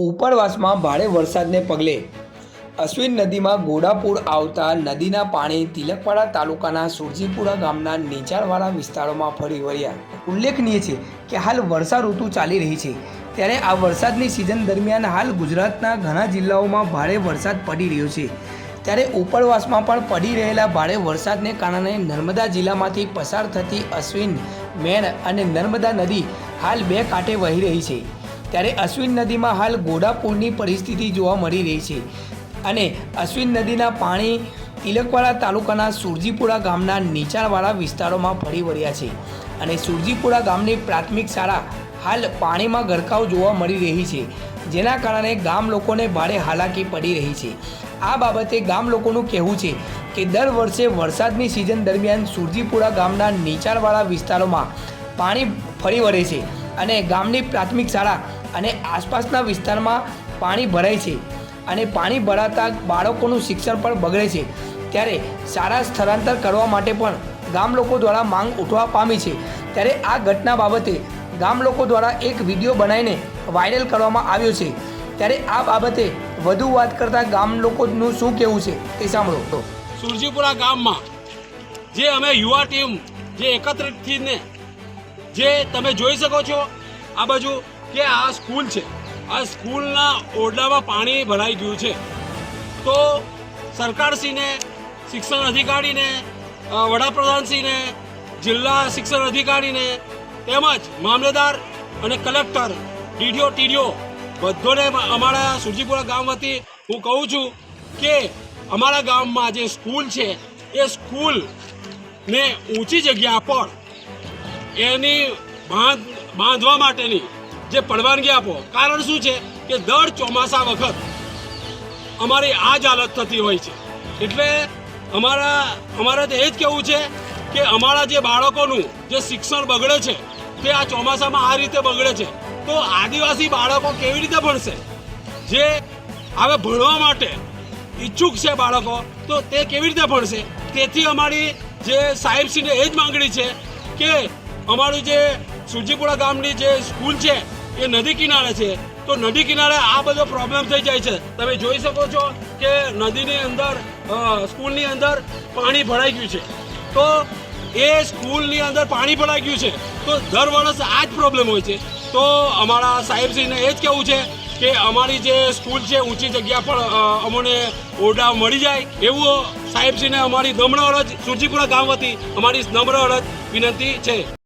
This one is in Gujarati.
ઉપરવાસમાં ભારે વરસાદને પગલે અશ્વિન નદીમાં ઘોડાપુર આવતા નદીના પાણી તિલકવાડા તાલુકાના સુરજીપુરા ગામના નીચાણવાળા વિસ્તારોમાં ફરી વળ્યા. ઉલ્લેખનીય છે કે હાલ વર્ષા ઋતુ ચાલી રહી છે. ત્યારે આ વરસાદની સિઝન દરમિયાન હાલ ગુજરાતના ઘણા જિલ્લાઓમાં ભારે વરસાદ પડી રહ્યો છે. ત્યારે ઉપરવાસમાં પણ પડી રહેલા ભારે વરસાદને કારણે નર્મદા જિલ્લામાંથી પસાર થતી અશ્વિન, મેણ અને નર્મદા નદી હાલ બે કાંઠે વહી રહી છે. ત્યારે અશ્વિન નદીમાં હાલ ગોડાપુરની પરિસ્થિતિ જોવા મળી રહી છે. અને અશ્વિન નદીના પાણી તિલકવાડા તાલુકાના સુરજીપુરા ગામના નીચાણવાળા વિસ્તારોમાં ફરી વળ્યા છે. અને સુરજીપુરા ગામની પ્રાથમિક શાળા હાલ પાણીમાં ગરકાવ જોવા મળી રહી છે, જેના કારણે ગામ લોકોને ભારે હાલાકી પડી રહી છે. આ બાબતે ગામ લોકોનું કહેવું છે કે દર વર્ષે વરસાદની સિઝન દરમિયાન સુરજીપુરા ગામના નીચાણવાળા વિસ્તારોમાં પાણી ફરી વળે છે અને ગામની પ્રાથમિક શાળા અને આસપાસના વિસ્તારમાં પાણી ભરાય છે અને પાણી ભરાતા બાળકોનું શિક્ષણ પણ બગડે છે. ત્યારે શાળા સ્થળાંતર કરવા માટે પણ ગામ લોકો દ્વારા માંગ ઉઠવા પામી છે. ત્યારે આ ઘટના બાબતે ગામ લોકો દ્વારા એક વીડિયો બનાવીને વાયરલ કરવામાં આવ્યો છે. ત્યારે આ બાબતે વધુ વાત કરતા ગામ લોકોનું શું કહેવું છે તે સાંભળો. તો સુરજીપુરા ગામમાં જે અમે યુવા ટીમ જે એકત્રિત થઈને જે તમે જોઈ શકો છો, આ બાજુ કે આ સ્કૂલ છે. આ સ્કૂલના ઓરડામાં પાણી ભરાઈ ગયું છે. તો સરકારશ્રીને, શિક્ષણ અધિકારીને વડાપ્રધાનશ્રીને, જિલ્લા શિક્ષણ અધિકારીને તેમજ મામલેદાર અને કલેક્ટર, ડીડીઓ, ટીડીઓ બધોને અમારા સુરજીપુરા ગામ વતી હું કહું છું કે અમારા ગામમાં જે સ્કૂલ છે, એ સ્કૂલને ઊંચી જગ્યા પર એની બાંધ, બાંધવા માટેની જે પરવાનગી આપો. કારણ શું છે કે દર ચોમાસા વખત અમારી આ જ હાલત થતી હોય છે. એટલે અમારા, અમારે તો એ જ કહેવું છે કે અમારા જે બાળકોનું જે શિક્ષણ બગડે છે, તે આ ચોમાસામાં આ રીતે બગડે છે. તો આદિવાસી બાળકો કેવી રીતે ભણશે? જે હવે ભણવા માટે ઈચ્છુક છે બાળકો, તો તે કેવી રીતે ભણશે? તેથી અમારી જે સાહેબશ્રીને એ જ માંગણી છે કે અમારું જે સુજીપુરા ગામની જે સ્કૂલ છે એ નદી કિનારે છે. તો નદી કિનારે આ બધો પ્રોબ્લેમ થઈ જાય છે. તમે જોઈ શકો છો કે નદીની અંદર સ્કૂલની અંદર પાણી ભરાઈ ગયું છે. તો એ સ્કૂલની અંદર પાણી ભરાઈ ગયું છે. તો દર વર્ષે આ જ પ્રોબ્લેમ હોય છે. તો અમારા સાહેબશ્રીને એ જ કહેવું છે કે અમારી જે સ્કૂલ છે ઊંચી જગ્યા પર અમને ઓરડા મળી જાય એવું સાહેબશ્રીને અમારી નમ્ર અરજ સુરજીપુરા ગામ વતી અમારી નમ્ર અરજ, વિનંતી છે.